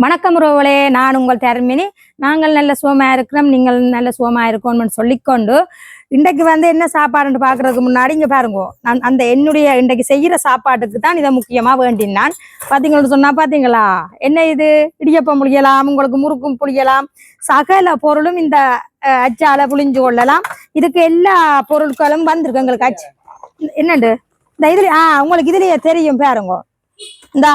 வணக்கம் ரோவலே நான் உங்கள் தர்மினி. நாங்கள் நல்ல சுகமா இருக்கிறோம் நீங்கள் நல்ல சுகமா இருக்கணும்னு சொல்லிக்கொண்டு இன்றைக்கு வந்து என்ன சாப்பாடுன்னு பார்க்கறதுக்கு முன்னாடி இங்கே பாருங்க நான் அந்த என்னுடைய இன்றைக்கு செய்கிற சாப்பாட்டுக்கு தான் இதை முக்கியமா வேண்டினான். பார்த்தீங்கன்னு சொன்னால் பார்த்தீங்களா என்ன இது? இடியப்பம் புளியலாம் உங்களுக்கு முறுக்கும் புளியலாம் சகல பொருளும் இந்த அஹ், அச்சால புளிஞ்சு கொள்ளலாம். இதுக்கு எல்லா பொருட்களும் வந்திருக்கு எங்களுக்கு. அச்சு என்னண்டு? இந்த இதுல ஆ உங்களுக்கு இதுலயே தெரியும் பாருங்க. இந்தா.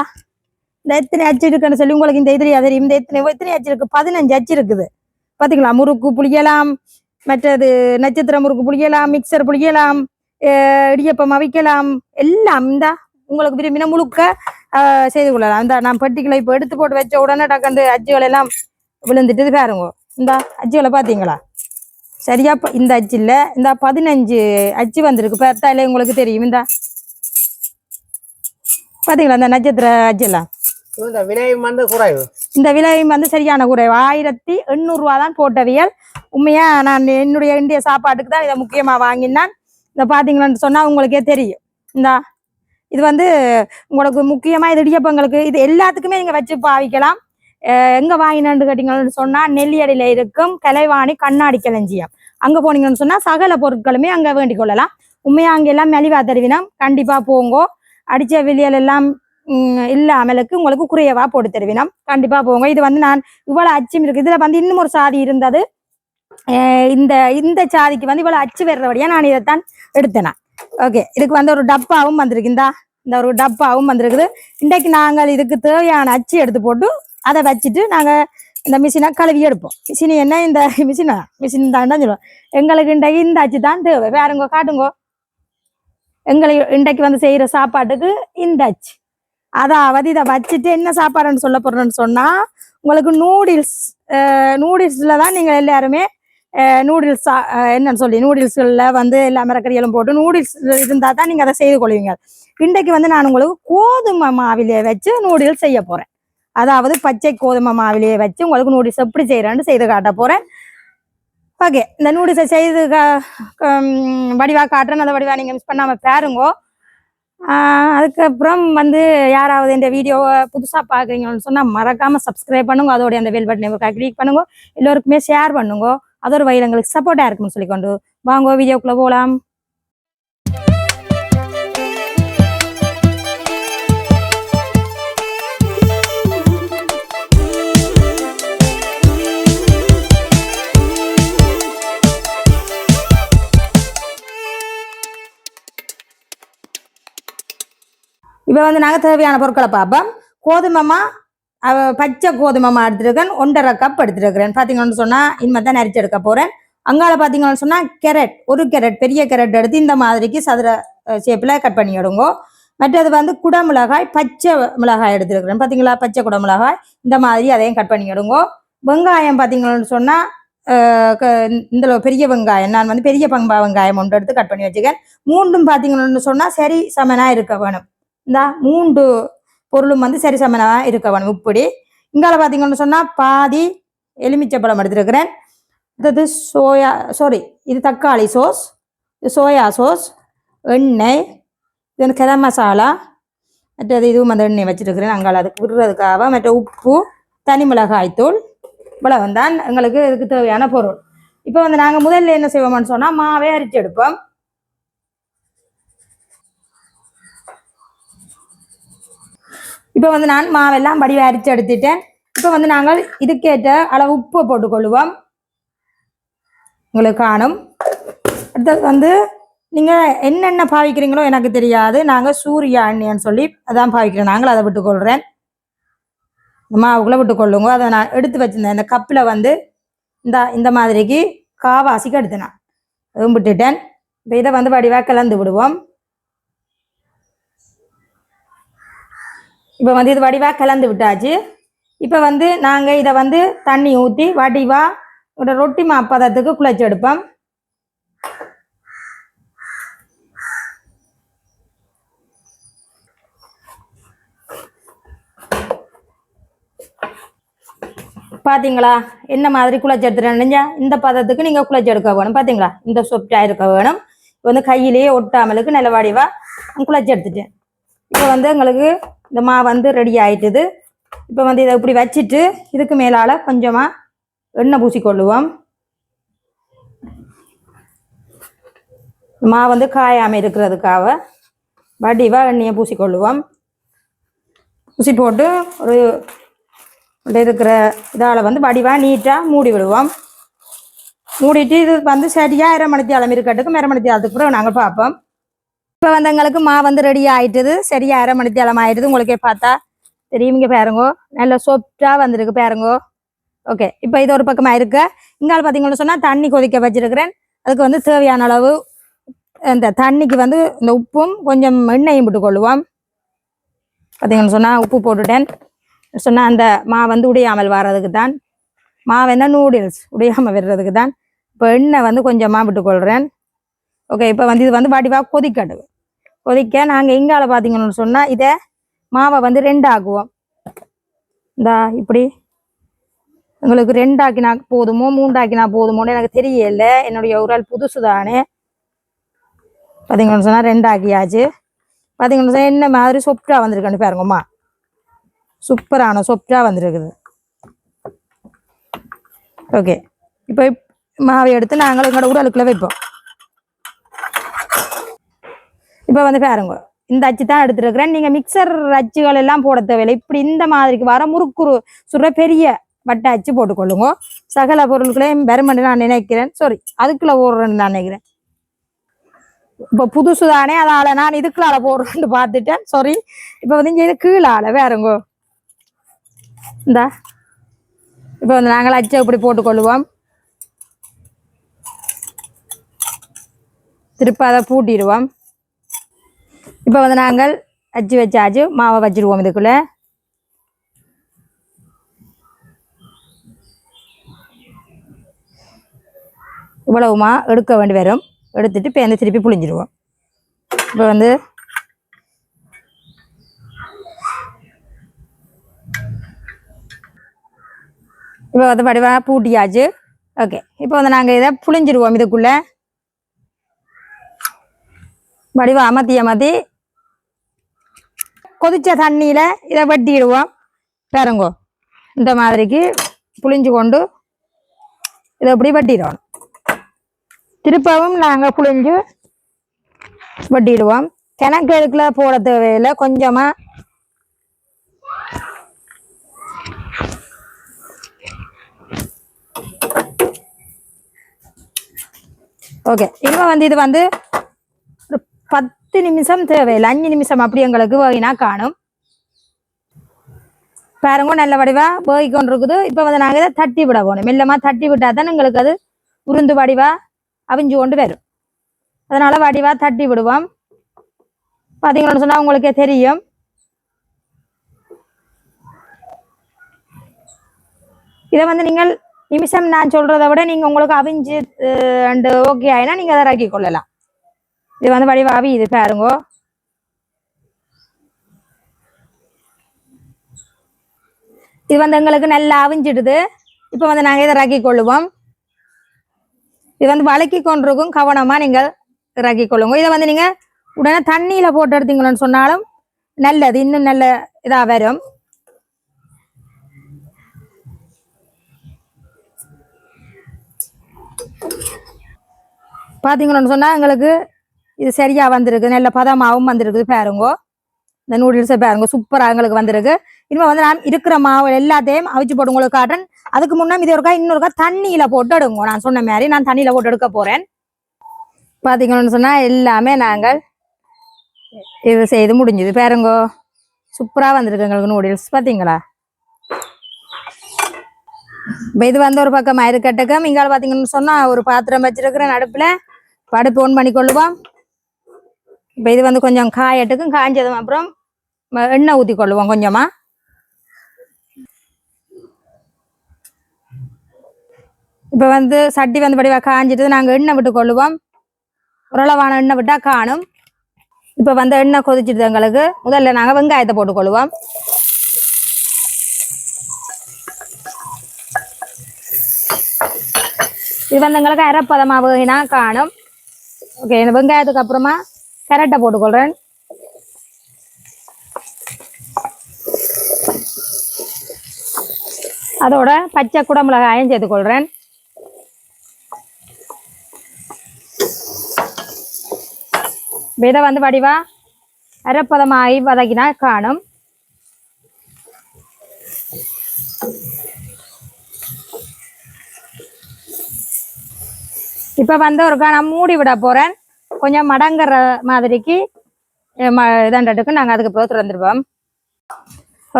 இந்த எத்தனை அச்சு இருக்குன்னு சொல்லி உங்களுக்கு இந்த இதுலயா தெரியும். இந்த எத்தனை எத்தனை அச்சு இருக்கு? பதினஞ்சு அச்சு இருக்குது. பாத்தீங்களா? முறுக்கு புளியலாம் மற்றது நட்சத்திர முறுக்கு புளியலாம் மிக்சர் புளியலாம் இடியப்பம் அவிக்கலாம் எல்லாம் இந்த உங்களுக்கு விரும்பின முழுக்க செய்து கொள்ளலாம். இந்த நான் பெட்டிகளை இப்போ எடுத்து போட்டு வச்ச உடனே டக்கண்டு அச்சுகள் எல்லாம் விழுந்துட்டு பாருங்க. இந்த அச்சுகளை பாத்தீங்களா? சரியா இந்த அச்சு இல்ல. இந்த பதினஞ்சு அச்சு வந்திருக்கு. பார்த்தாலே உங்களுக்கு தெரியும். இந்த. பாத்தீங்களா இந்த நட்சத்திர அச்சு எல்லாம்? இந்த விலையும் வந்து குறைவு. இந்த விலையும் வந்து சரியான குறைவு. ஆயிரத்தி எண்ணூறு தான் போட்டவியல். உண்மையா நான் என்னுடைய இந்திய சாப்பாட்டுக்கு தான் இதை முக்கியமா வாங்கினான். இதை பாத்தீங்களான்னு சொன்னா உங்களுக்கே தெரியும். இந்தா இது வந்து உங்களுக்கு முக்கியமா இது இடியப்பங்களுக்கு இது எல்லாத்துக்குமே நீங்க வச்சு பாவிக்கலாம். அஹ் எங்க வாங்கினான்னு கேட்டீங்கன்னு சொன்னா நெல்லியடியில இருக்கும் கலைவாணி கண்ணாடி களஞ்சியம். அங்க போனீங்கன்னு சொன்னா சகல பொருட்களுமே அங்க வேண்டிக் கொள்ளலாம். உண்மையா அங்க எல்லாம் மெலிவா தருவினம் கண்டிப்பா போங்கோ. அடிச்ச வெளியல் எல்லாம் இல்லாமலுக்கு உங்களுக்கு குறையவா போட்டு தருவினம். கண்டிப்பா போங்க. இது வந்து நான் இவ்வளவு அச்சம் இருக்கு. இதுல வந்து இன்னும் ஒரு சாதி இருந்தது. இந்த இந்த சாதிக்கு வந்து இவ்வளவு அச்சு வர்றபடியா நான் இதைத்தான் எடுத்தேனா. ஓகே. இதுக்கு வந்து ஒரு டப்பாவும் வந்திருக்கு. இந்தா இந்த ஒரு டப்பாவும் வந்திருக்குது. இன்றைக்கு நாங்கள் இதுக்கு தேவையான அச்சு எடுத்து போட்டு அதை வச்சுட்டு நாங்கள் இந்த மிஷினை கழுவி எடுப்போம். மிஷின் என்ன? இந்த மிஷினா? மிஷின் தான் தான் சொல்லுவோம். எங்களுக்கு இன்றைக்கு இந்த அச்சு தான் தேவை. வேறுங்க காட்டுங்கோ. எங்களை இன்றைக்கு வந்து செய்கிற சாப்பாட்டுக்கு இந்த அச்சு. அதாவது இதை வச்சுட்டு என்ன சாப்பாடுன்னு சொல்ல போறேன்னு சொன்னா உங்களுக்கு நூடுல்ஸ் நூடில்ஸ்ல தான் நீங்க எல்லாருமே நூடுல்ஸ் என்னன்னு சொல்லி நூடுல்ஸ்களில் வந்து எல்லா மிரக்கறிகளும் போட்டு நூடுல்ஸ் இருந்தா தான் நீங்க அதை செய்து கொள்வீங்க. இன்றைக்கு வந்து நான் உங்களுக்கு கோதுமை மாவிலே வச்சு நூடுல்ஸ் செய்ய போறேன். அதாவது பச்சை கோதுமை மாவிலே வச்சு உங்களுக்கு நூடுல்ஸ் எப்படி செய்கிறேன்னு செய்து காட்ட போறேன். ஓகே இந்த நூடுல்ஸை செய்து கா- வடிவா காட்டுறேன். அந்த வடிவா நீங்க மிஸ் பண்ணாம பாருங்கோ. அதுக்கப்புறம் வந்து யாராவது இந்த வீடியோவை புதுசா பாக்குறீங்கன்னு சொன்னா மறக்காம சப்ஸ்கிரைப் பண்ணுங்க. அதோட அந்த பெல் பட்டன் கிளிக் பண்ணுங்க. எல்லோருக்குமே ஷேர் பண்ணுங்க. அதோட வயிறு வகையில் எங்களுக்கு சப்போர்ட்டா இருக்கும்னு சொல்லிக்கொண்டு வாங்க வீடியோக்குள்ள போகலாம் இப்போ வந்து நாங்கள் தேவையான பொருட்களை பார்ப்போம். கோதுமைமா பச்சை கோதுமைமா எடுத்துருக்கேன். ஒன்றரை கப் எடுத்துருக்கிறேன். பார்த்தீங்கன்னு சொன்னால் இனிமேல் தான் நரிச்சு எடுக்க போகிறேன் அங்கால பார்த்தீங்கன்னு சொன்னால் கேரட் ஒரு கேரட் பெரிய கேரட் எடுத்து இந்த மாதிரிக்கு சதுர ஷேப்பில் கட் பண்ணி எடுங்கோ. மற்றது வந்து குடமிளகாய் பச்சை மிளகாய் எடுத்துருக்குறேன். பார்த்தீங்களா பச்சை குடமிளகாய் இந்த மாதிரி அதையும் கட் பண்ணி எடுங்கோ. வெங்காயம் பார்த்தீங்கன்னு சொன்னால் இந்த பெரிய வெங்காயம் நான் வந்து பெரிய பங்கா வெங்காயம் ஒன்று எடுத்து கட் பண்ணி வச்சுக்கேன். மூன்றும் பார்த்தீங்கன்னு சொன்னால் சரி சமனாக இருக்க வேணும். இந்த மூன்று பொருளும் வந்து சரி இருக்க வேணும் இப்படி. இங்கால பார்த்தீங்கன்னு சொன்னால் பாதி எலுமிச்சப்பழம் எடுத்துருக்கிறேன். அடுத்தது சோயா சாரி இது தக்காளி சோஸ் இது சோயா சோஸ் எண்ணெய் இது வந்து மசாலா மற்றது இதுவும் அந்த எண்ணெய் வச்சுருக்கிறேன். அங்கால அதுக்கு விடுறதுக்காக மற்ற உப்பு தனி மிளகாய் தூள் இவ்வளவு தான் எங்களுக்கு இதுக்கு தேவையான பொருள். இப்போ வந்து நாங்கள் முதல்ல என்ன செய்வோம்னு சொன்னால் மாவே அரிச்சு எடுப்போம். இப்போ வந்து நான் மாவெல்லாம் வடிவ அரிச்சு எடுத்துட்டேன். இப்போ வந்து நாங்கள் இதுக்கேற்ற அளவு உப்பு போட்டுக்கொள்வோம். உங்களுக்கு காணும். அடுத்தது வந்து நீங்கள் என்னென்ன பாவிக்கிறீங்களோ எனக்கு தெரியாது. நாங்கள் சூரிய எண்ணெய்ன்னு சொல்லி அதான் பாவிக்கிறோம். நாங்கள் அதை விட்டுக்கொள்கிறேன் மாவுக்குள்ளே விட்டுக்கொள்ளுங்க. அதை நான் எடுத்து வச்சிருந்தேன் இந்த கப்பில் வந்து இந்த இந்த மாதிரிக்கு காவாசிக்கு எடுத்தேன் நான். அதுவும் விட்டுட்டேன். இப்போ இதை வந்து வடிவாக கலந்து விடுவோம். இப்போ வந்து இது வடிவாக கலந்து விட்டாச்சு. இப்போ வந்து நாங்கள் இதை வந்து தண்ணி ஊற்றி வடிவாக ஒரு ரொட்டி மாப்பதத்துக்கு குழைச்சி எடுப்போம். பார்த்தீங்களா என்ன மாதிரி குழைச்சி எடுத்துட்டேன் இந்த பதத்துக்கு நீங்கள் குழைச்சி எடுக்க வேணும். பார்த்தீங்களா இந்த சொப்டாக இருக்க வேணும். இப்போ வந்து கையிலேயே ஒட்டாமலுக்கு நல்ல வடிவாக குழைச்சி எடுத்துட்டேன். இப்போ வந்து எங்களுக்கு இந்த மாவு வந்து ரெடி ஆயிட்டுது. இப்போ வந்து இதை இப்படி வச்சுட்டு இதுக்கு மேலால் கொஞ்சமாக எண்ணெய் பூசிக்கொள்ளுவோம். மா வந்து காயாமல் இருக்கிறதுக்காக வடிவாக எண்ணெயை பூசிக்கொள்ளுவோம். பூசி போட்டு ஒரு இருக்கிற இதால் வந்து வடிவாக நீட்டாக மூடி விடுவோம். மூடிட்டு இது வந்து சரியாக அரை மணித்தி அளம் இருக்கட்டுக்கு அரை மணித்தி அளத்துக்கு பிறகு நாங்கள் பார்ப்போம். இப்போ வந்து எங்களுக்கு மா வந்து ரெடி ஆயிட்டது. சரியா அரை மணி தேலம் ஆயிடுது. உங்களுக்கே பார்த்தா தெரியும். இங்கே பாருங்கோ. நல்லா சோப்டாக வந்திருக்கு பாருங்கோ. ஓகே இப்போ இது ஒரு பக்கமாக இருக்கு. இங்கால பார்த்தீங்கன்னு சொன்னால் தண்ணி கொதிக்க வச்சிருக்கிறேன். அதுக்கு வந்து தேவையான அளவு இந்த தண்ணிக்கு வந்து இந்த உப்பும் கொஞ்சம் எண்ணெயும் போட்டு கொள்ளுவோம். பார்த்தீங்கன்னு சொன்னால் உப்பு போட்டுட்டேன். சொன்னால் அந்த மா வந்து உடையாமல் வர்றதுக்கு தான். மா வேணா நூடுல்ஸ் உடையாமல் வர்றதுக்கு தான். இப்போ எண்ணெய் வந்து கொஞ்சமாக விட்டுக்கொள்கிறேன் ஓகே இப்போ வந்து இது வந்து வடிவாக கொதிக்கட்டு கொதிக்க நாங்கள் எங்கால பார்த்தீங்கன்னு சொன்னால் இதை மாவை வந்து ரெண்டு ஆக்குவோம் இந்தா இப்படி. உங்களுக்கு ரெண்டாக்கினா போதுமோ மூண்டாக்கினா போதுமோன்னு எனக்கு தெரியல. என்னுடைய ஒரு ஆள் புதுசு தானே பார்த்தீங்கன்னு சொன்னால் ரெண்டாக்கியாச்சு. பார்த்தீங்கன்னு சொன்னால் என்ன மாதிரி சொப்டா வந்திருக்குன்னு பாருங்கம்மா. சூப்பரான சொப்டா வந்திருக்குது. ஓகே இப்போ மாவை எடுத்து நாங்கள் எங்களோட உடலுக்குள்ளே வைப்போம். இப்போ வந்து பாருங்க இந்த அச்சு தான் எடுத்துருக்கிறேன். நீங்கள் மிக்சர் அச்சுகள் எல்லாம் போட தேவையில்லை. இப்படி இந்த மாதிரிக்கு வர முறுக்குறு சுடுற பெரிய வட்ட அச்சு போட்டுக்கொள்ளுங்க. சகல பொருட்களையும் பெருமண்டு நான் நினைக்கிறேன். சாரி அதுக்குள்ள போடுறேன்னு நான் நினைக்கிறேன். இப்போ புதுசு தானே அதால நான் இதுக்குள்ளால போடுறேன்னு பார்த்துட்டேன். சாரி இப்போ வந்து இங்கே இது கீழால வேறுங்கோ. இந்தா இப்போ வந்து நாங்கள் அச்சை இப்படி போட்டுக்கொள்ளுவோம். திருப்ப அதை பூட்டிடுவோம். இப்போ வந்து நாங்கள் அச்சு வச்சாச்சு மாவை வச்சிருவோம் இதுக்குள்ளே. இவ்வளவுமா எடுக்க வேண்டி வரும். எடுத்துட்டு இப்போ வந்து திருப்பி புளிஞ்சிடுவோம் இப்போ வந்து இப்போ வந்து வடிவாக பூட்டியாச்சு. ஓகே இப்போ வந்து நாங்கள் இதை புளிஞ்சிடுவோம் இதுக்குள்ளே. வடிவாக அமர்த்தி அமர்த்தி கொதிச்ச தண்ணியில் இதை வெட்டிடுவோம். பாருங்கோ இந்த மாதிரிக்கு புளிஞ்சு கொண்டு இதை இப்படி வெட்டிடுவோம் திருப்பவும் நாங்கள் புளிஞ்சு வெட்டிடுவோம். கிணக்கெடுக்கில் போட தேவையில்லை கொஞ்சமாக ஓகே இனிமே வந்து இது வந்து ஒரு எட்டு நிமிஷம் தேவையில்லை. அஞ்சு நிமிஷம் அப்படி எங்களுக்கு வேகினா காணும். பாருங்க நல்ல வடிவா வேகி கொண்டு இருக்குது இப்போ வந்து நாங்கள் இதை தட்டி விட போகணும். மெல்லமா தட்டி விட்டாதான் எங்களுக்கு அது உருந்து வடிவா அவிஞ்சு கொண்டு வரும். அதனால வடிவா தட்டி விடுவோம். பார்த்தீங்கன்னு சொன்னா உங்களுக்கே தெரியும். இதை வந்து நீங்கள் நிமிஷம் நான் சொல்றதை விட நீங்க உங்களுக்கு அவிஞ்சு அண்டு ஓகே ஆயினா நீங்க அதை இறக்கி கொள்ளலாம். இது வந்து வடிவாவி இது பாருங்கோ. இது வந்து எங்களுக்கு நல்லா அவிஞ்சிடுது. இப்போ வந்து நாங்கள் இதை இறக்கி கொள்ளுவோம். இது வந்து வளக்கி கொண்டிருக்கும் கவனமாக நீங்கள் இறக்கி கொள்ளுங்க. இதை வந்து நீங்கள் உடனே தண்ணியில் போட்டு எடுத்தீங்கன்னு சொன்னாலும் நல்லது இன்னும் நல்ல இதாக வரும். பார்த்தீங்கன்னு சொன்னால் எங்களுக்கு இது சரியாக வந்திருக்கு. நல்ல பதமாகவும் வந்திருக்குது பாருங்கோ. இந்த நூடுல்ஸை பாருங்க. சூப்பராக எங்களுக்கு வந்திருக்கு. இனிமேல் வந்து நான் இருக்கிற மாவு எல்லாத்தையும் அவிச்சு போட்டு உங்களுக்கு காட்டுறேன். அதுக்கு முன்னே இது ஒருக்கா இன்னொருக்கா தண்ணியில் போட்டு எடுங்க. நான் சொன்ன மாதிரி நான் தண்ணியில் போட்டு எடுக்க போகிறேன் பார்த்தீங்கன்னு சொன்னால் எல்லாமே நாங்கள் இது செய்து முடிஞ்சுது. பாருங்கோ. சூப்பராக வந்திருக்கு எங்களுக்கு நூடுல்ஸ் பார்த்தீங்களா இப்போ இது வந்து ஒரு பக்கம் இருக்கட்டுக்கும் இங்கால பார்த்தீங்கன்னு சொன்னால் ஒரு பாத்திரம் வச்சிருக்கிறேன் அடுப்பில் படுப்பு ஒன் பண்ணி கொள்ளுவோம் இப்போ இது வந்து கொஞ்சம் காயட்டுக்கும் காய்ஞ்சதும் அப்புறம் எண்ணெய் ஊற்றி கொள்ளுவோம் கொஞ்சமாக இப்போ வந்து சட்டி வந்து படிவா காஞ்சிட்டு நாங்கள் எண்ணெய் விட்டு கொள்ளுவோம். உரளவான எண்ணெய் விட்டால் காணும். இப்போ வந்து எண்ணெய் கொதிச்சிட்டு எங்களுக்கு. முதல்ல நாங்கள் வெங்காயத்தை போட்டுக்கொள்ளுவோம் இது வந்து எங்களுக்கு அரைப்பதமாக வேகினா காணும். ஓகே இந்த வெங்காயத்துக்கு அப்புறமா கரெக்டாக போட்டுக்கொள்கிறேன் அதோட பச்சை குடமிளகாயும் சேர்த்துக்கொள்கிறேன் விதை வந்து வடிவா அரைப்பதமாகி வதக்கினா காணும். இப்போ வந்து ஒருக்கா நான் மூடி விட போகிறேன் கொஞ்சம் மடங்குற மாதிரிக்கு ம இதாண்டட்டுக்கு நாங்கள் அதுக்கு பிறகு திறந்துருவோம்.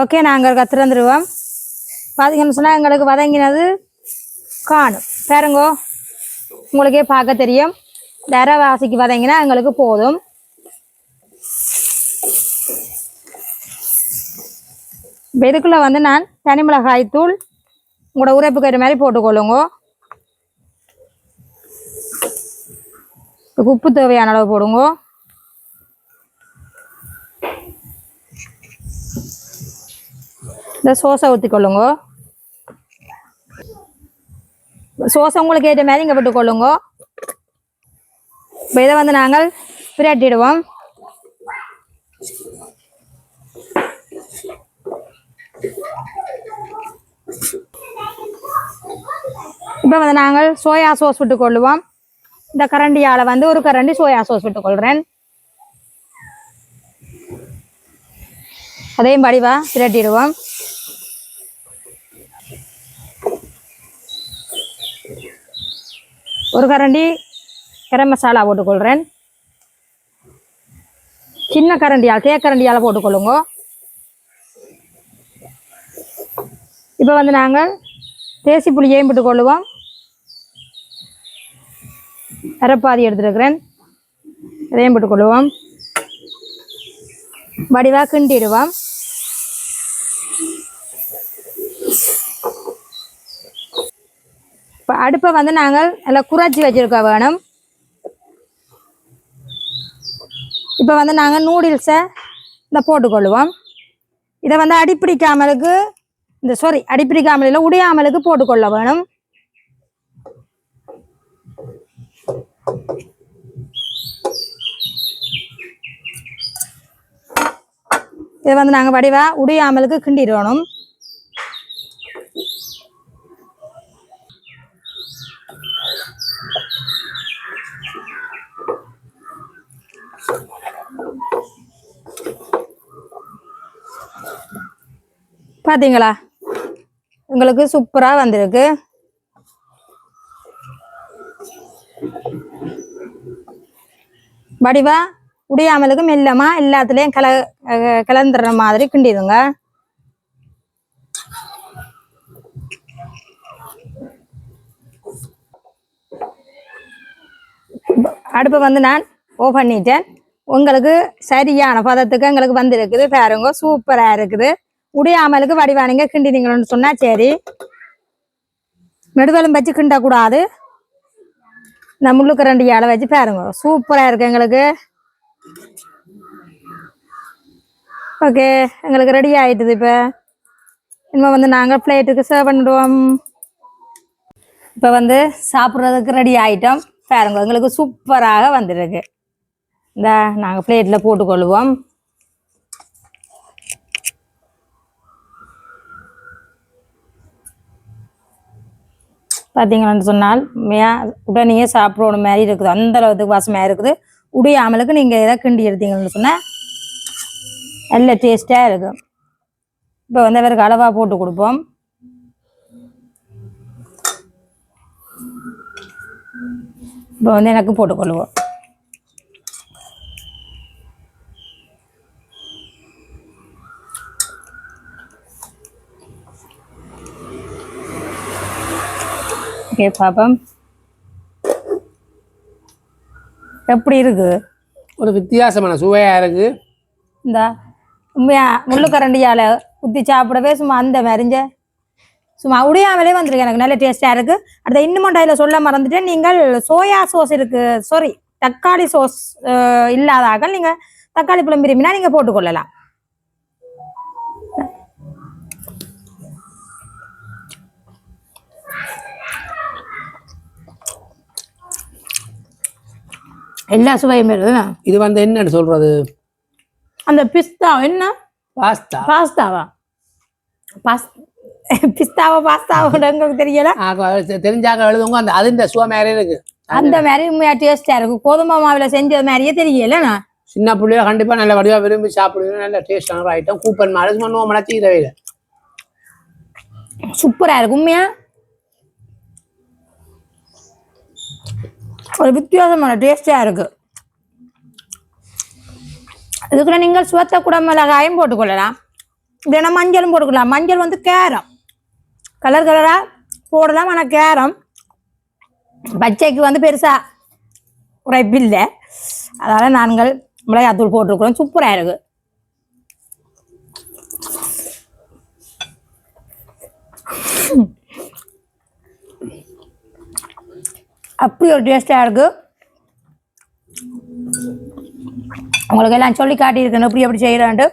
ஓகே நாங்கள் திறந்துருவோம். பார்த்தீங்கன்னு சொன்னால் எங்களுக்கு வதங்கினது காணும். பாருங்கோ உங்களுக்கே பார்க்க தெரியும். இந்த அரைவாசிக்கு வதங்கினா எங்களுக்கு போதும். இப்போ இதுக்குள்ளே வந்து நான் தனி மிளகாய் தூள் உங்களோட உரைப்புக்கு ஏற்ற மாதிரி போட்டுக்கொள்ளுங்க. உப்பு தேவையான அளவு போடுங்க. இந்த சோசை ஊற்றிக்கொள்ளுங்க சோசை உங்களுக்கு ஏற்ற மாதிரி இங்கே விட்டுக்கொள்ளுங்க இப்போ இதை வந்து நாங்கள் பிரட்டிடுவோம். இப்போ வந்து நாங்கள் சோயா சோஸ் விட்டுக்கொள்ளுவோம். இந்த கரண்டியால் வந்து ஒரு கரண்டி சோயா சோஸ் விட்டுக்கொள்கிறேன் அதையும் படிவா திரட்டிடுவோம். ஒரு கரண்டி கரம் மசாலா போட்டுக்கொள்கிறேன் சின்ன கரண்டியால் தேக்கரண்டியால் போட்டுக்கொள்ளுங்க. இப்போ வந்து நாங்கள் தேசி புளியையும் போட்டுக்கொள்ளுவோம் அரைப்பாதி எடுத்துருக்கிறேன். இதையும் போட்டுக்கொள்ளுவோம் வடிவாக கிண்டிடுவோம். இப்போ அடுப்பை வந்து நாங்கள் நல்லா குறைச்சி வச்சிருக்க வேணும். இப்போ வந்து நாங்கள் நூடுல்ஸை இந்த போட்டுக்கொள்ளுவோம் இதை வந்து அடிப்பிடிக்காமலுக்கு இந்த சாரி அடிப்பிடிக்காமல் இல்லை உடையாமலுக்கு போட்டுக்கொள்ள வேணும். இதை வந்து நாங்கள் வடிவா உடையாமலுக்கு கிண்டிடணும். பார்த்தீங்களா உங்களுக்கு சூப்பராக வந்திருக்கு. வடிவா உடையாமலுக்கு மெல்லமா எல்லாத்துலயும் கல கலந்துடுற மாதிரி கிண்டிடுங்க. அடுப்பை வந்து நான் ஓ பண்ணிட்டேன். உங்களுக்கு சரியான பதத்துக்கு எங்களுக்கு வந்திருக்குது பாருங்க சூப்பரா இருக்குது. உடையாமலுக்கு வடிவானுங்க கிண்டினீங்கன்னு சொன்னா சரி. நெடுவலும் வச்சு கிண்டக்கூடாது. இந்த முள்ளுக்கு ரெண்டு இலை வச்சு பாருங்க சூப்பரா இருக்கு எங்களுக்கு. ஓகே எங்களுக்கு ரெடி ஆயிட்டுது இப்போ. இனிமே வந்து நாங்கள் பிளேட்டுக்கு சர்வ் பண்ணிடுவோம். இப்போ வந்து சாப்பிட்றதுக்கு ரெடி ஆயிட்டோம். பாருங்க எங்களுக்கு சூப்பராக வந்துருக்கு. இந்த நாங்கள் பிளேட்டில் போட்டுக்கொள்வோம். பார்த்தீங்கன்னு சொன்னால் மே- உடனே சாப்பிடணும் மாதிரி இருக்குது. அந்த அளவுக்கு வாசமாக இருக்குது. உடையாமலுக்கு நீங்கள் எதை கிண்டி எடுத்தீங்கன்னு சொன்னால் நல்ல டேஸ்ட்டாக இருக்கும். இப்போ வந்து அவருக்கு அளவாக போட்டு கொடுப்போம். இப்போ வந்து எனக்கு போட்டுக்கொள்வோம் ஓகே பாப்பா எப்படி இருக்குது ஒரு வித்தியாசமான சுவையா இருக்கு. இந்த முள்ளுக்கரண்டியால் ஊற்றி சாப்பிடவே சும்மா அந்த மறிஞ்ச சும்மா உடையாமலே வந்திருக்கு எனக்கு. நல்ல டேஸ்டாக இருக்குது அடுத்த இன்னும் டைல சொல்ல மறந்துட்டேன். நீங்கள் சோயா சோஸ் இருக்கு. சாரி தக்காளி சோஸ் இல்லாதாக நீங்கள் தக்காளி பழம் விரும்பினா நீங்கள் போட்டுக்கொள்ளலாம். எல்லா சுவையும் இது வந்து என்னன்னு சொல்றது? அந்த பிஸ்தா என்ன? பாஸ்தா. பாஸ்தாவா? பாஸ் பிஸ்தாவோ பாஸ்தாவோ எங்களுக்கு தெரியல. ஆ, கொ- தெரிஞ்சாக்க எழுதுங்க. அந்த அதுன்ற சுவை மேலே இருக்கு. அந்த மாதிரி டேஸ்டா இருக்கு. கோதுமை மாவுல செஞ்சது மாதிரியே தெரியல சின்ன பிள்ளைய கண்டிப்பா நல்ல வடிவா விரும்பி சாப்பிடுவீங்க நல்ல டேஸ்டான ஐட்டம் கூப்பன் மாதிரி பண்ணுவோம் மனச்சீரவே இல்லை சூப்பரா இருக்கு. உண்மையா? ஒரு வித்தியாசமான டேஸ்டியாக இருக்குது இதுக்குள்ள நீங்கள் சுவத்த கூட மிளகாயும் போட்டுக்கொள்ளலாம். இல்லைன்னா மஞ்சளும் போட்டுக்கலாம். மஞ்சள் வந்து கேரம். கலர் கலராக போடலாம். ஆனால் கேரம் பச்சைக்கு வந்து பெருசா உரைப்பில்லை. அதனால் நாங்கள் மிளகாத்தூள் போட்டிருக்கிறோம். சூப்பராக இருக்கு. அப்படி ஒரு டேஸ்டாக இருக்கு. உங்களுக்கு எல்லாம் சொல்லி காட்டியிருக்கேன் எப்படி எப்படி செய்கிறான்ட்டு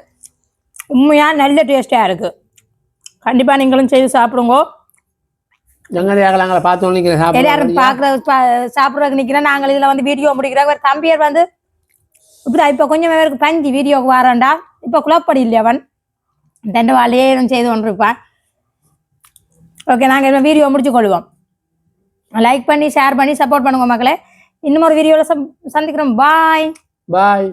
உண்மையாக நல்ல டேஸ்டாக இருக்குது கண்டிப்பாக நீங்களும் செய்து சாப்பிடுங்க. எல்லாரும் பார்க்குற சாப்பிட்றதுக்கு நிற்கிறேன் நாங்கள் இதில் வந்து வீடியோ முடிக்கிறோம் ஒரு தம்பியர் வந்து இப்படி இப்போ கொஞ்சம் பேருக்கு பஞ்சு வீடியோக்கு வரேன்டா. இப்போ குழப்படி இல்லை அவன்? ரெண்டு வாழையே செய்து கொண்டிருப்பான். ஓகே நாங்கள் வீடியோ முடிச்சு கொள்வோம். லைக் பண்ணி ஷேர் பண்ணி சப்போர்ட் பண்ணுங்க மக்களே. இன்னும் ஒரு வீடியோவில் சந்திக்கிறோம். பாய் பாய்